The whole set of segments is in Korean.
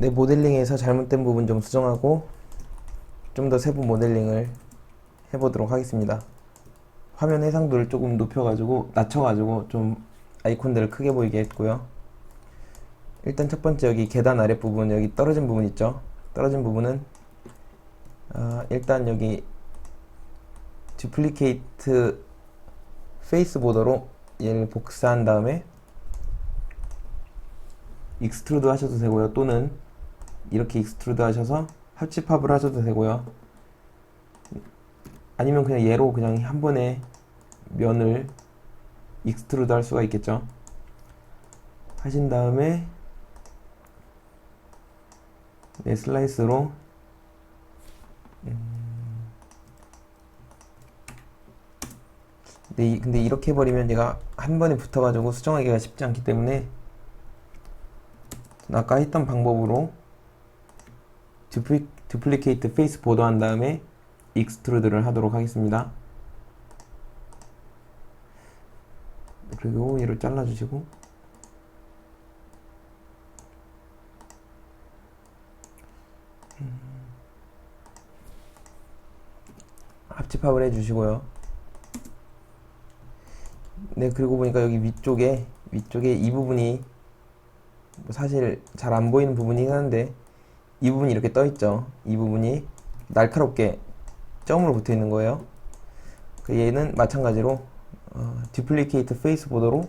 내 모델링에서 잘못된 부분 좀 수정하고 좀 더 세부 모델링을 해보도록 하겠습니다. 화면 해상도를 조금 높여가지고 낮춰가지고 좀 아이콘들을 크게 보이게 했고요. 일단 첫 번째 여기 계단 아랫 부분 여기 떨어진 부분 있죠? 떨어진 부분은 아, 일단 여기 듀플리케이트 페이스 보더로 얘를 복사한 다음에 익스트루드 하셔도 되고요. 또는 이렇게 익스트루드 하셔서 합집합을 하셔도 되고요. 아니면 그냥 얘로 그냥 한 번에 면을 익스트루드 할 수가 있겠죠. 하신 다음에 네, 슬라이스로 음, 근데, 이- 근데 이렇게 해버리면 얘가 한 번에 붙어가지고 수정하기가 쉽지 않기 때문에 아까 했던 방법으로 듀플리, 듀플리케이트 페이스 보더 한 다음에 익스트루드를 하도록 하겠습니다. 그리고 얘를 잘라주시고 음. 합집합을 해주시고요. 네, 그리고 보니까 여기 위쪽에 위쪽에 이 부분이 뭐 사실 잘 안 보이는 부분이긴 한데 이 부분이 이렇게 떠 있죠. 이 부분이 날카롭게 점으로 붙어 있는 거예요. 그 얘는 마찬가지로 어, 듀플리케이트 페이스 보더로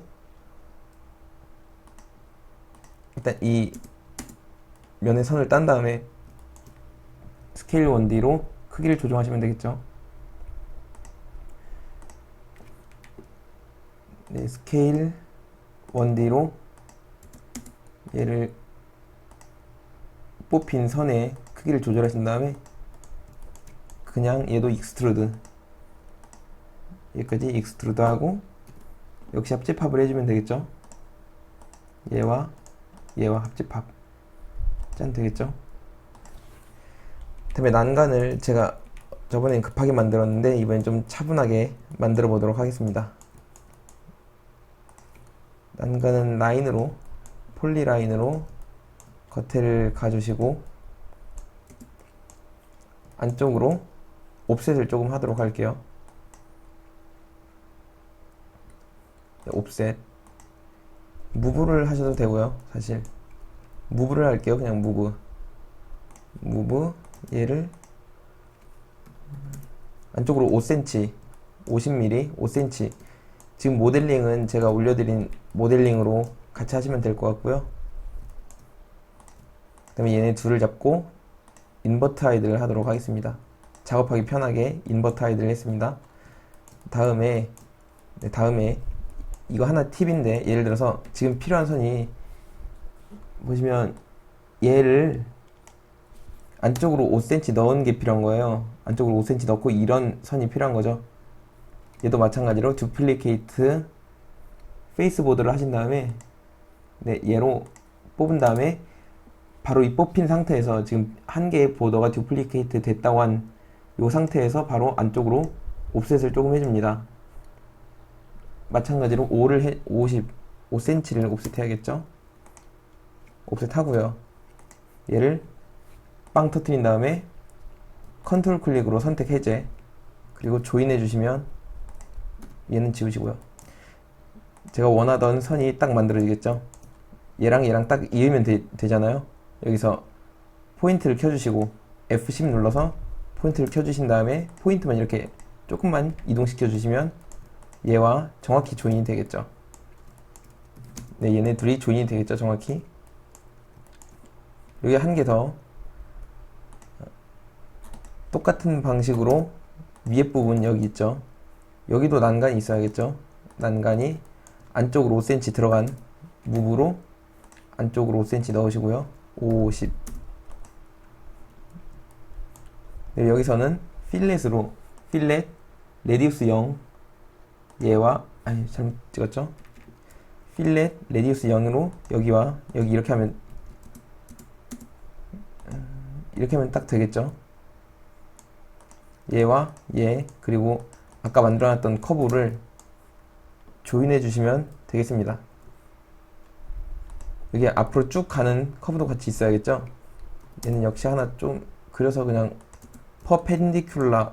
일단 이 면의 선을 딴 다음에 스케일 1D로 크기를 조정하시면 되겠죠. 네, 스케일 1D로 얘를 뽑힌 선의 크기를 조절하신 다음에 그냥 얘도 익스트루드. 여기까지 익스트루드 하고 역시 합집합을 해주면 되겠죠? 얘와 얘와 합집합. 짠 되겠죠? 다음에 난간을 제가 저번엔 급하게 만들었는데 이번엔 좀 차분하게 만들어 보도록 하겠습니다. 난간은 라인으로 폴리 라인으로 겉에를 가주시고 안쪽으로 옵셋을 조금 하도록 할게요. 네, 옵셋 무브를 하셔도 되고요. 사실 무브를 할게요. 그냥 무브 무브 얘를 안쪽으로 5cm 50mm 5cm 지금 모델링은 제가 올려드린 모델링으로 같이 하시면 될 것 같고요. 그 다음에 얘네 둘을 잡고 인버트 하이드를 하도록 하겠습니다. 작업하기 편하게 인버트 하이드를 했습니다. 다음에 네, 다음에 이거 하나 팁인데 예를 들어서 지금 필요한 선이 보시면 얘를 안쪽으로 5cm 넣은 게 필요한 거예요. 안쪽으로 5cm 넣고 이런 선이 필요한 거죠. 얘도 마찬가지로 듀플리케이트 페이스보드를 하신 다음에 네, 얘로 뽑은 다음에 바로 이 뽑힌 상태에서 지금 한 개의 보더가 듀플리케이트 됐다고 한 이 상태에서 바로 안쪽으로 옵셋을 조금 해줍니다. 마찬가지로 5를 해, 50, 5cm를 옵셋 해야겠죠? 옵셋 하고요. 얘를 빵 터트린 다음에 컨트롤 클릭으로 선택 해제 그리고 조인해 주시면 얘는 지우시고요. 제가 원하던 선이 딱 만들어지겠죠? 얘랑 얘랑 딱 이으면 되, 되잖아요. 여기서 포인트를 켜주시고 F10 눌러서 포인트를 켜주신 다음에 포인트만 이렇게 조금만 이동시켜 주시면 얘와 정확히 조인이 되겠죠. 네, 얘네 둘이 조인이 되겠죠, 정확히. 여기 한 개 더. 똑같은 방식으로 위에 부분 여기 있죠. 여기도 난간이 있어야겠죠. 난간이 안쪽으로 5cm 들어간 무브로 안쪽으로 5cm 넣으시고요. 50. 네, 여기서는 필렛으로 필렛 레디우스 0 얘와 아니 잘못 찍었죠? 필렛 레디우스 0으로 여기와 여기 이렇게 하면 음, 이렇게 하면 딱 되겠죠? 얘와 얘 그리고 아까 만들어놨던 커브를 조인해 주시면 되겠습니다. 여기 앞으로 쭉 가는 커브도 같이 있어야겠죠? 얘는 역시 하나 좀 그려서 그냥 퍼펜디큘라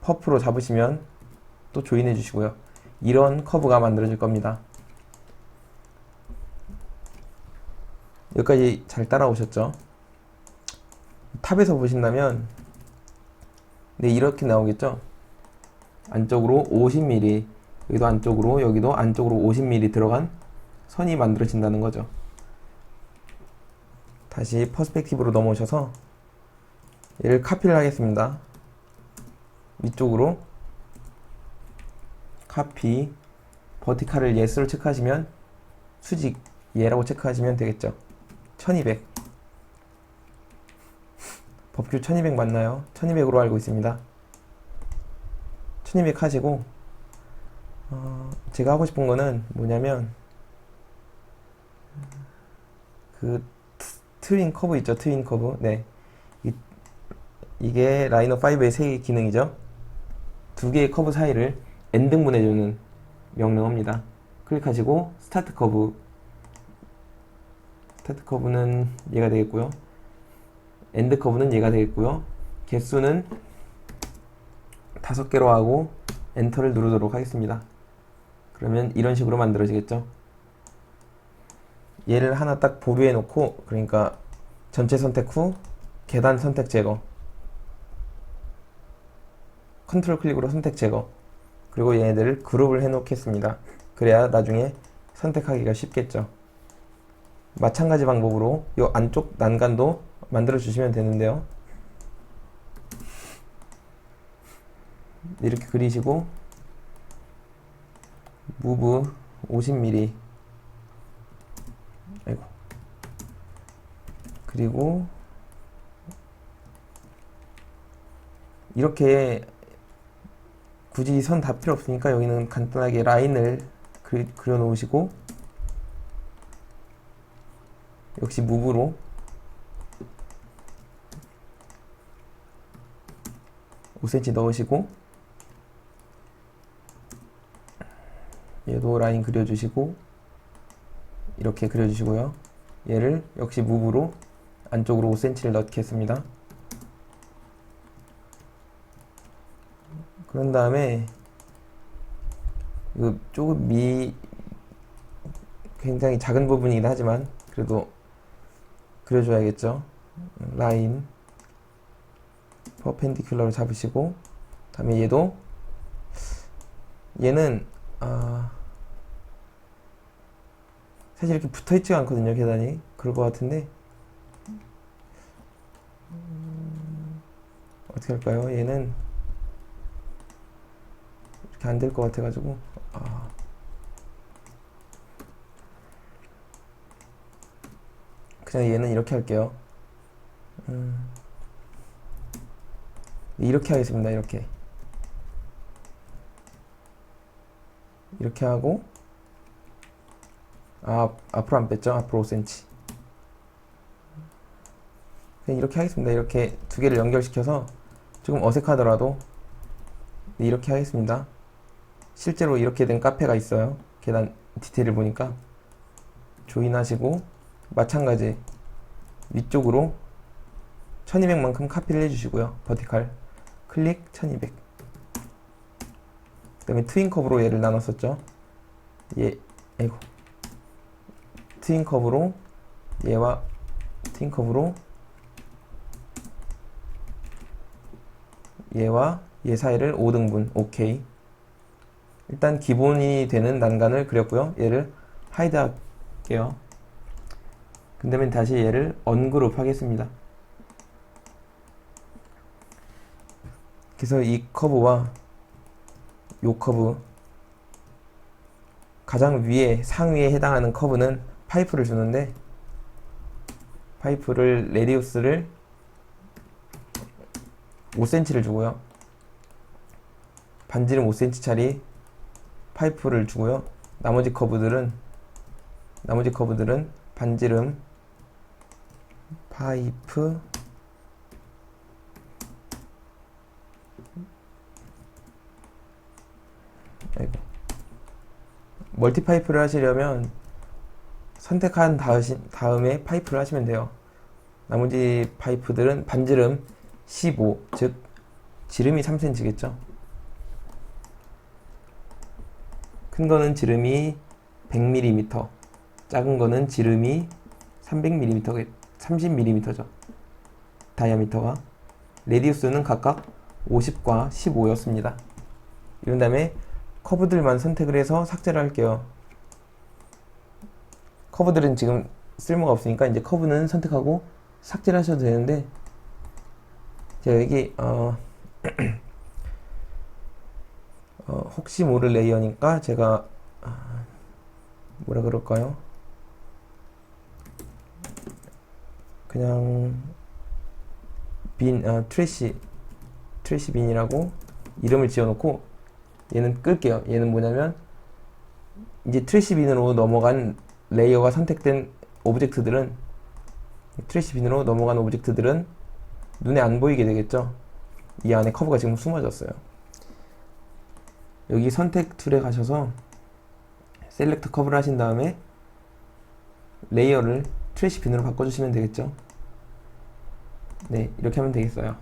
퍼프로 잡으시면 또 조인해 주시고요. 이런 커브가 만들어질 겁니다. 여기까지 잘 따라오셨죠? 탑에서 보신다면 네 이렇게 나오겠죠? 안쪽으로 50mm 여기도 안쪽으로 여기도 안쪽으로 50mm 들어간 선이 만들어진다는 거죠. 다시 퍼스펙티브로 넘어오셔서 얘를 카피를 하겠습니다. 위쪽으로 카피 버티칼을 예스로 체크하시면 수직 예라고 체크하시면 되겠죠. 1200 법규 1200 맞나요? 1200으로 알고 있습니다. 1200 하시고 어, 제가 하고 싶은 거는 뭐냐면 그 트- 트윈 커브 있죠? 트윈 커브. 네. 이, 이게 라이너 5의 세 기능이죠. 두 개의 커브 사이를 n등분해주는 명령어입니다. 클릭하시고 스타트 커브. 스타트 커브는 얘가 되겠고요. 엔드 커브는 얘가 되겠고요. 개수는 다섯 개로 하고 엔터를 누르도록 하겠습니다. 그러면 이런 식으로 만들어지겠죠 얘를 하나 딱 보류해 놓고 그러니까 전체 선택 후 계단 선택 제거. 컨트롤 클릭으로 선택 제거. 그리고 얘네들을 그룹을 해 놓겠습니다. 그래야 나중에 선택하기가 쉽겠죠. 마찬가지 방법으로 이 안쪽 난간도 만들어 주시면 되는데요. 이렇게 그리시고 무브 50mm 아이고 그리고 이렇게 굳이 선 다 필요 없으니까 여기는 간단하게 라인을 그리, 그려 놓으시고 역시 무브로 (5 cm) 넣으시고 얘도 라인 그려주시고 이렇게 그려주시고요. 얘를 역시 무브로 안쪽으로 5cm를 넣겠습니다. 그런 다음에 그 조금 미 굉장히 작은 부분이긴 하지만 그래도 그려줘야겠죠. 라인 퍼펜디큘러로 잡으시고 다음에 얘도 얘는 아 사실 이렇게 붙어 있지가 않거든요, 계단이. 그럴 것 같은데. 어떻게 할까요? 얘는 이렇게 안 될 것 같아가지고. 아. 그냥 얘는 이렇게 할게요. 음. 이렇게 하겠습니다, 이렇게. 이렇게 하고, 아, 앞으로 안 뺐죠? 앞으로 5cm. 그냥 이렇게 하겠습니다. 이렇게 두 개를 연결시켜서 조금 어색하더라도 네, 이렇게 하겠습니다. 실제로 이렇게 된 카페가 있어요. 계단 디테일을 보니까 조인하시고 마찬가지 위쪽으로 1200만큼 카피를 해주시고요. 버티칼 클릭 1200. 그 다음에 트윈 컵으로 얘를 나눴었죠. 얘, 아이고. 트윈 컵으로 얘와 트윈 컵으로 얘와 얘 사이를 5등분 오케이 일단 기본이 되는 난간을 그렸고요. 얘를 하이드 할게요. 그 다음에 다시 얘를 언그룹 하겠습니다. 그래서 이 커브와 요 커브 가장 위에 상위에 해당하는 커브는 파이프를 주는데 파이프를 레디우스를 5cm를 주고요. 반지름 5cm짜리 파이프를 주고요. 나머지 커브들은 나머지 커브들은 반지름 파이프 아이고 멀티 파이프를 하시려면 선택한 다음에 파이프를 하시면 돼요. 나머지 파이프들은 반지름 15, 즉 지름이 3cm겠죠. 큰 거는 지름이 100mm, 작은 거는 지름이 300mm, 30mm죠. 다이아미터가. 레디우스는 각각 50과 15였습니다. 이런 다음에 커브들만 선택을 해서 삭제를 할게요. 커브들은 지금 쓸모가 없으니까 이제 커브는 선택하고 삭제를 하셔도 되는데 제가 여기 어, 어, 혹시 모를 레이어니까 제가 아, 뭐라 그럴까요? 그냥 빈 어, 트래시 트래시 빈이라고 이름을 지어놓고 얘는 끌게요. 얘는 뭐냐면 이제 트래시 빈으로 넘어간 레이어가 선택된 오브젝트들은 트래시 빈으로 넘어간 오브젝트들은 눈에 안 보이게 되겠죠. 이 안에 커브가 지금 숨어졌어요. 여기 선택 툴에 가셔서 셀렉트 커브를 하신 다음에 레이어를 트래시 빈으로 바꿔주시면 되겠죠. 네, 이렇게 하면 되겠어요.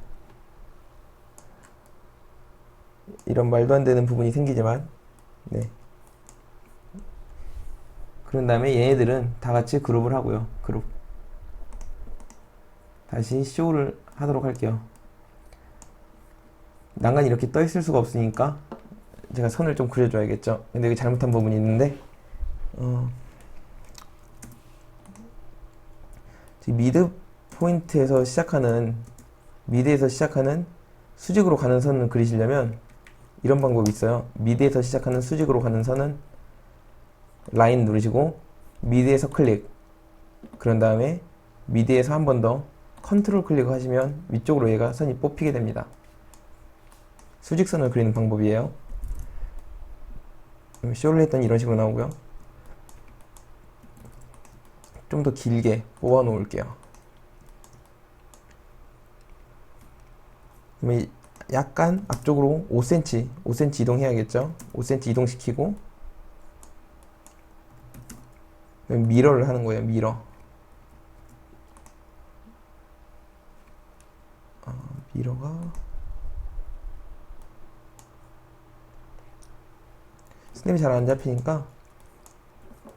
이런 말도 안 되는 부분이 생기지만, 네. 그런 다음에 얘네들은 다 같이 그룹을 하고요. 그룹. 다시 쇼를 하도록 할게요. 난간이 이렇게 떠 있을 수가 없으니까 제가 선을 좀 그려줘야겠죠. 근데 여기 잘못한 부분이 있는데, 어, 미드 포인트에서 시작하는 미드에서 시작하는 수직으로 가는 선을 그리시려면 이런 방법이 있어요. 미드에서 시작하는 수직으로 가는 선은 라인 누르시고 미드에서 클릭 그런 다음에 미드에서 한 번 더 컨트롤 클릭하시면 위쪽으로 얘가 선이 뽑히게 됩니다. 수직선을 그리는 방법이에요. 쇼를 했더니 이런 식으로 나오고요. 좀 더 길게 뽑아 놓을게요. 약간 앞쪽으로 5cm, 5cm 이동해야겠죠? 5cm 이동시키고 미러를 하는 거예요, 미러. 어, 미러가 스냅이 잘 안 잡히니까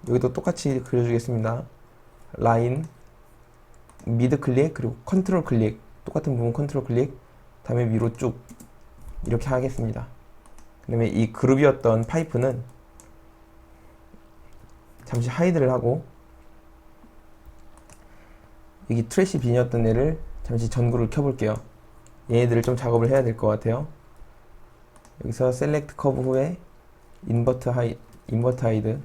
여기도 똑같이 그려주겠습니다. 라인, 미드 클릭, 그리고 컨트롤 클릭. 똑같은 부분 컨트롤 클릭. 다음에 위로 쭉 이렇게 하겠습니다. 그 다음에 이 그룹이었던 파이프는 잠시 하이드를 하고 여기 트래시 빈이었던 애를 잠시 전구를 켜볼게요. 얘네들을 좀 작업을 해야 될 것 같아요. 여기서 셀렉트 커브 후에 인버트 하이 인버트 하이드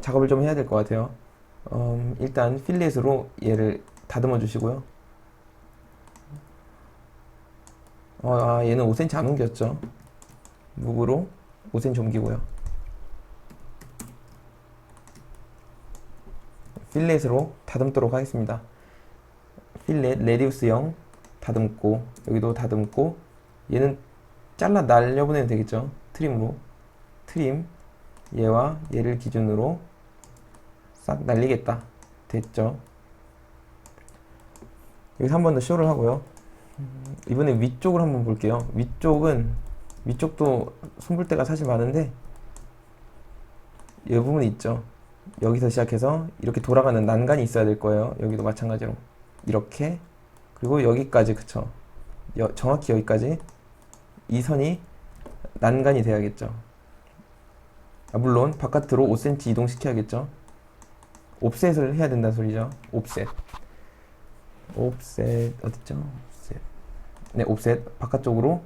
작업을 좀 해야 될 것 같아요. 음, 일단 필렛으로 얘를 다듬어 주시고요. 어, 아, 얘는 5cm 안 옮겼죠. 무브로 5cm 옮기고요. 필렛으로 다듬도록 하겠습니다. 필렛 레디우스 0 다듬고 여기도 다듬고 얘는 잘라 날려보내면 되겠죠. 트림으로 트림 얘와 얘를 기준으로 싹 날리겠다. 됐죠. 여기서 한 번 더 쇼를 하고요. 이번에 위쪽을 한번 볼게요. 위쪽은 위쪽도 손볼 때가 사실 많은데 이 부분이 있죠. 여기서 시작해서 이렇게 돌아가는 난간이 있어야 될 거예요. 여기도 마찬가지로 이렇게 그리고 여기까지 그쵸. 여, 정확히 여기까지 이 선이 난간이 돼야겠죠. 아, 물론 바깥으로 5cm 이동시켜야겠죠. 옵셋을 해야 된다는 소리죠. 옵셋. 옵셋 어딨죠? 옵셋. 네, 옵셋 바깥쪽으로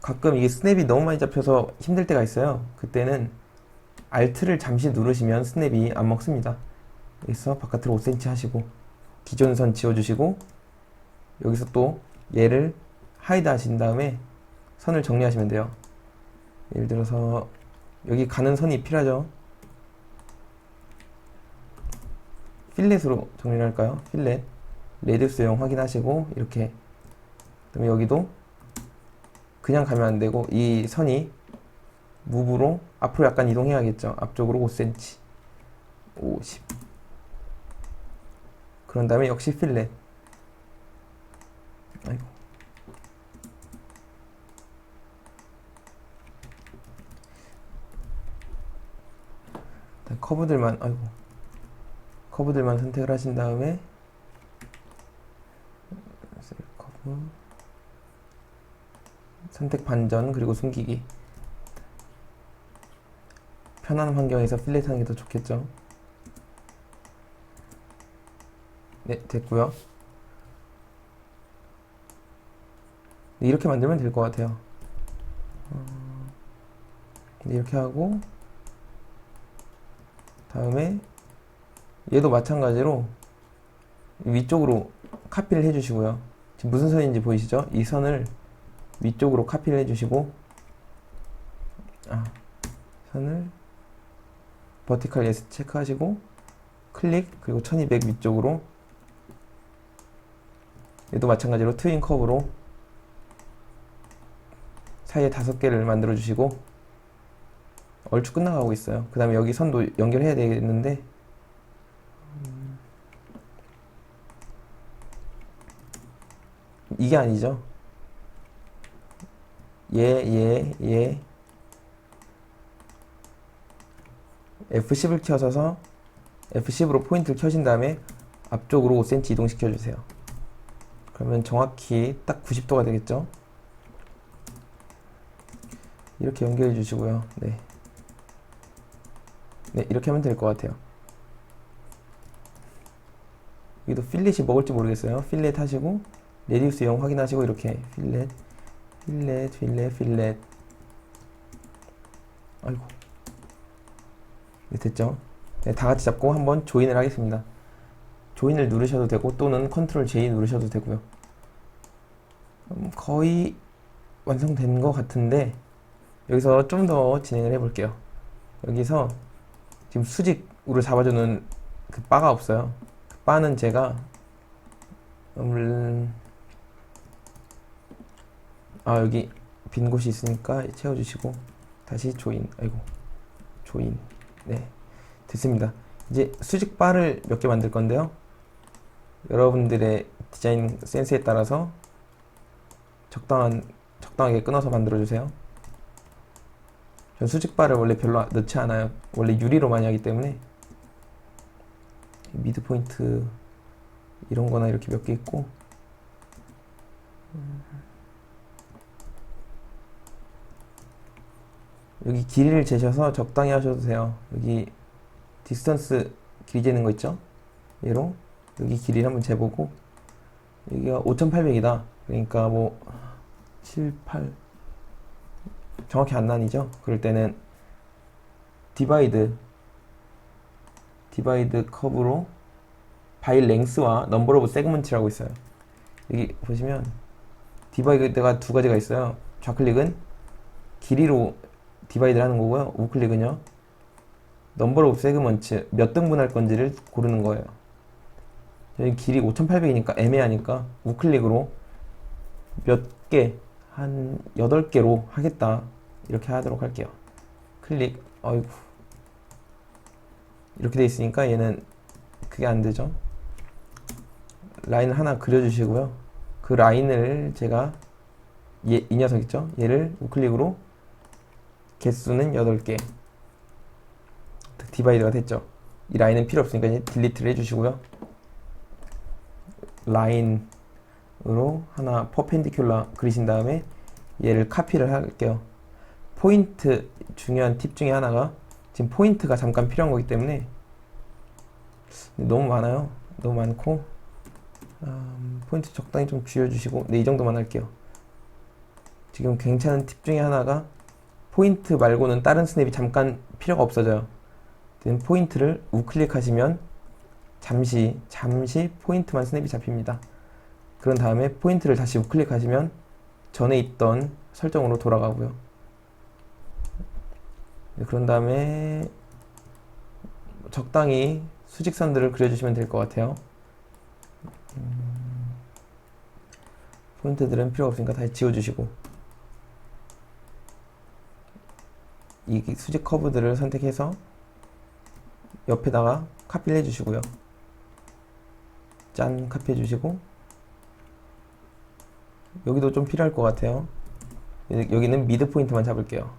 가끔 이게 스냅이 너무 많이 잡혀서 힘들 때가 있어요. 그때는 Alt를 잠시 누르시면 스냅이 안 먹습니다. 여기서 바깥으로 5cm 하시고 기존 선 지워주시고 여기서 또 얘를 하이드 하신 다음에 선을 정리하시면 돼요. 예를 들어서 여기 가는 선이 필요하죠. 필렛으로 정리를 할까요? 필렛 레디우스용 확인하시고 이렇게 그다음에 여기도 그냥 가면 안 되고 이 선이 무브로 앞으로 약간 이동해야겠죠. 앞쪽으로 5cm. 50. 그런 다음에 역시 필렛. 아이고. 커브들만 아이고. 커브들만 선택을 하신 다음에 셀 커브 선택 반전 그리고 숨기기 편한 환경에서 필렛 하는 게 더 좋겠죠? 네 됐고요. 네, 이렇게 만들면 될 것 같아요. 어, 네, 이렇게 하고 다음에 얘도 마찬가지로 위쪽으로 카피를 해주시고요. 지금 무슨 선인지 보이시죠? 이 선을 위쪽으로 카피를 해주시고 아, 선을 버티컬 예스 체크하시고 클릭 그리고 1200 위쪽으로 얘도 마찬가지로 트윈 컵으로 사이에 다섯 개를 만들어 주시고 얼추 끝나가고 있어요 그 다음에 여기 선도 연결해야 되겠는데 음, 이게 아니죠 얘, 얘, 얘. F10을 켜서서 F10으로 포인트를 켜신 다음에 앞쪽으로 5cm 이동시켜 주세요. 그러면 정확히 딱 90도가 되겠죠? 이렇게 연결해 주시고요. 네. 네, 이렇게 하면 될 것 같아요. 여기도 필렛이 먹을지 모르겠어요. 필렛 하시고, 레디우스 0 확인하시고, 이렇게 필렛. 필렛, 필렛, 필렛. 아이고. 네, 됐죠? 네, 다 같이 잡고 한번 조인을 하겠습니다. 조인을 누르셔도 되고, 또는 컨트롤 J 누르셔도 되고요. 음, 거의 완성된 것 같은데, 여기서 좀 더 진행을 해볼게요. 여기서 지금 수직으로 잡아주는 그 바가 없어요. 그 바는 제가, 음, 아 여기 빈 곳이 있으니까 채워주시고 다시 조인 아이고 조인 네 됐습니다. 이제 수직 바를 몇 개 만들 건데요. 여러분들의 디자인 센스에 따라서 적당한 적당하게 끊어서 만들어 주세요. 전 수직 바를 원래 별로 넣지 않아요. 원래 유리로 많이 하기 때문에. 미드 포인트 이런 거나 이렇게 몇 개 있고 여기 길이를 재셔서 적당히 하셔도 돼요. 여기 디스턴스 길이 재는 거 있죠? 얘로 여기 길이를 한번 재보고 여기가 5800이다. 그러니까 뭐 7, 8 정확히 안 나뉘죠? 그럴 때는 디바이드 디바이드 커브로 바이 랭스와 넘버 오브 세그먼트라고 있어요. 여기 보시면 디바이드가 두 가지가 있어요. 좌클릭은 길이로 디바이드 하는 거고요. 우클릭은요. 넘버 오브 세그먼트 몇 등분 할 건지를 고르는 거예요. 여기 길이 5800이니까 애매하니까 우클릭으로 몇 개, 한 8개로 하겠다. 이렇게 하도록 할게요. 클릭, 어이구. 이렇게 돼 있으니까 얘는 그게 안 되죠. 라인을 하나 그려주시고요. 그 라인을 제가 얘, 이 녀석 있죠? 얘를 우클릭으로 개수는 8개. 디바이드가 됐죠. 이 라인은 필요 없으니까 이제 딜리트를 해주시고요. 라인으로 하나 퍼펜디큘러 그리신 다음에 얘를 카피를 할게요. 포인트 중요한 팁 중에 하나가 지금 포인트가 잠깐 필요한 거기 때문에 너무 많아요. 너무 많고 음, 포인트 적당히 좀 줄여주시고 네 이 정도만 할게요. 지금 괜찮은 팁 중에 하나가 포인트 말고는 다른 스냅이 잠깐 필요가 없어져요. 포인트를 우클릭하시면 잠시 잠시 포인트만 스냅이 잡힙니다. 그런 다음에 포인트를 다시 우클릭하시면 전에 있던 설정으로 돌아가고요. 네, 그런 다음에 적당히 수직선들을 그려주시면 될 것 같아요. 음, 포인트들은 필요 없으니까 다시 지워주시고 이 수직 커브들을 선택해서 옆에다가 카피를 해주시고요. 짠 카피해 주시고 여기도 좀 필요할 것 같아요. 여기는 미드 포인트만 잡을게요.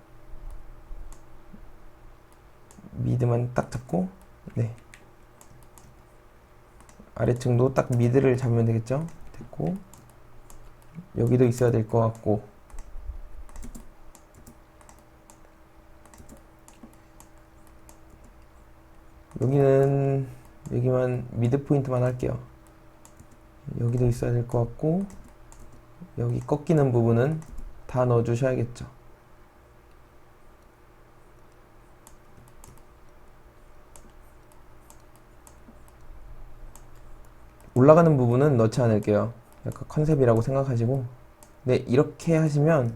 미드만 딱 잡고 네 아래층도 딱 미드를 잡으면 되겠죠? 됐고 여기도 있어야 될 것 같고 여기는 여기만 미드 포인트만 할게요. 여기도 있어야 될 것 같고 여기 꺾이는 부분은 다 넣어 주셔야겠죠. 올라가는 부분은 넣지 않을게요. 약간 컨셉이라고 생각하시고 네 이렇게 하시면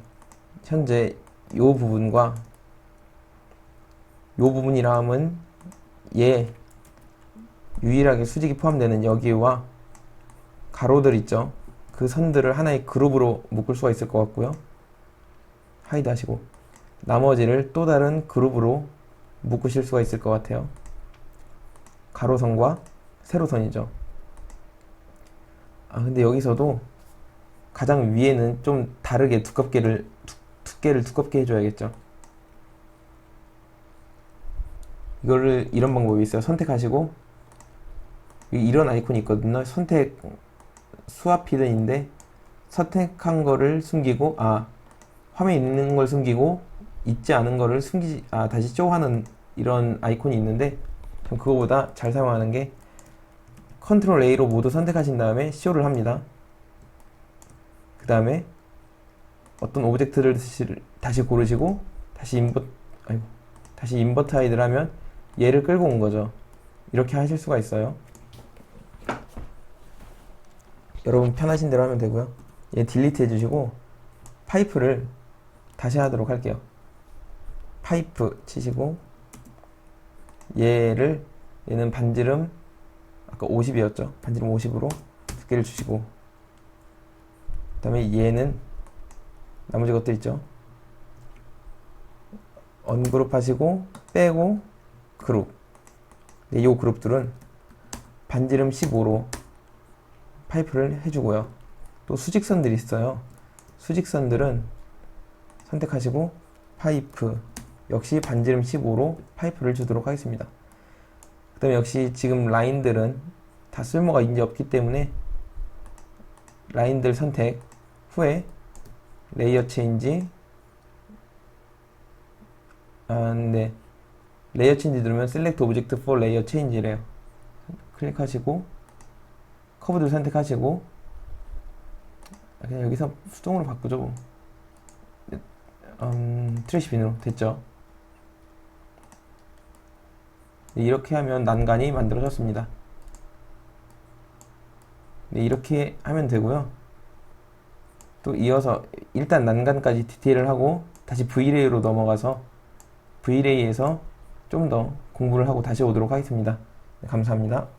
현재 요 부분과 요 부분이라 함은 얘 유일하게 수직이 포함되는 여기와 가로들 있죠. 그 선들을 하나의 그룹으로 묶을 수가 있을 것 같고요. 하이드 하시고 나머지를 또 다른 그룹으로 묶으실 수가 있을 것 같아요. 가로선과 세로선이죠. 아 근데 여기서도 가장 위에는 좀 다르게 두껍게를 두, 두께를 두껍게 해줘야겠죠. 이거를 이런 방법이 있어요. 선택하시고 이런 아이콘이 있거든요. 선택 수압 히든인데 선택한 거를 숨기고 아 화면에 있는 걸 숨기고 있지 않은 거를 숨기지 아 다시 쇼하는 이런 아이콘이 있는데 전 그거보다 잘 사용하는 게 컨트롤 A로 모두 선택하신 다음에 쇼를 합니다. 그 다음에 어떤 오브젝트를 다시 고르시고 다시 인버 아이고 다시 인버트 하이드를 하면 얘를 끌고 온 거죠. 이렇게 하실 수가 있어요. 여러분 편하신 대로 하면 되고요. 얘 딜리트 해주시고 파이프를 다시 하도록 할게요. 파이프 치시고 얘를 얘는 반지름 아까 50이었죠. 반지름 50으로 두께를 주시고 그 다음에 얘는 나머지 것들 있죠. 언그룹 하시고 빼고 그룹 네, 요 그룹들은 반지름 15로 파이프를 해주고요. 또 수직선들이 있어요. 수직선들은 선택하시고 파이프 역시 반지름 15로 파이프를 주도록 하겠습니다. 그 다음에 역시 지금 라인들은 다 쓸모가 이제 없기 때문에 라인들 선택 후에 레이어 체인지 아, 네. 레이어 체인지 누르면 셀렉트 오브젝트 포 레이어 체인지래요. 클릭하시고 커브들 선택하시고 그냥 여기서 수동으로 바꾸죠 뭐. 음, 트래시 빈으로 됐죠. 네, 이렇게 하면 난간이 만들어졌습니다. 네, 이렇게 하면 되고요. 또 이어서 일단 난간까지 디테일을 하고 다시 V레이로 넘어가서 V레이에서 좀 더 공부를 하고 다시 오도록 하겠습니다. 네, 감사합니다.